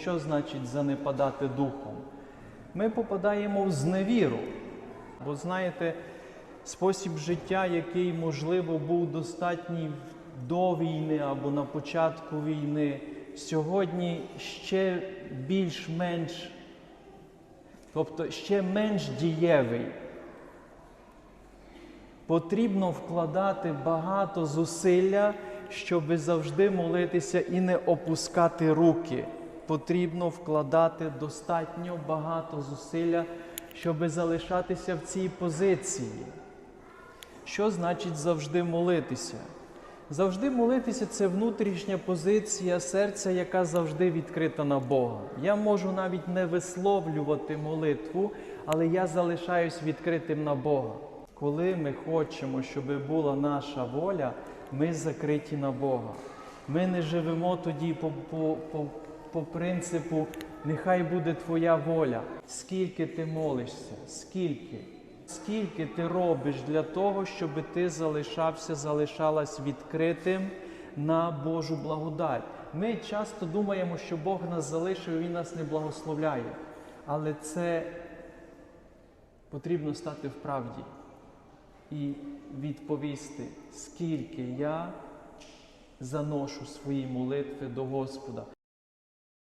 Що значить занепадати духом? Ми попадаємо в зневіру. Бо знаєте, спосіб життя, який, можливо, був достатній до війни або на початку війни, сьогодні ще більш-менш, тобто ще менш дієвий. Потрібно вкладати багато зусилля, щоб завжди молитися і не опускати руки. Потрібно вкладати достатньо багато зусилля, щоб залишатися в цій позиції. Що значить завжди молитися? Завжди молитися це внутрішня позиція серця, яка завжди відкрита на Бога. Я можу навіть не висловлювати молитву, але я залишаюсь відкритим на Бога. Коли ми хочемо, щоб була наша воля, ми закриті на Бога. Ми не живемо тоді по, по, по, по принципу нехай буде твоя воля. Скільки ти молишся, скільки? Скільки ти робиш для того, щоб ти залишався, залишалась відкритим на Божу благодать? Ми часто думаємо, що Бог нас залишив, Він нас не благословляє. Але це потрібно стати в правді і відповісти, скільки я заношу свої молитви до Господа.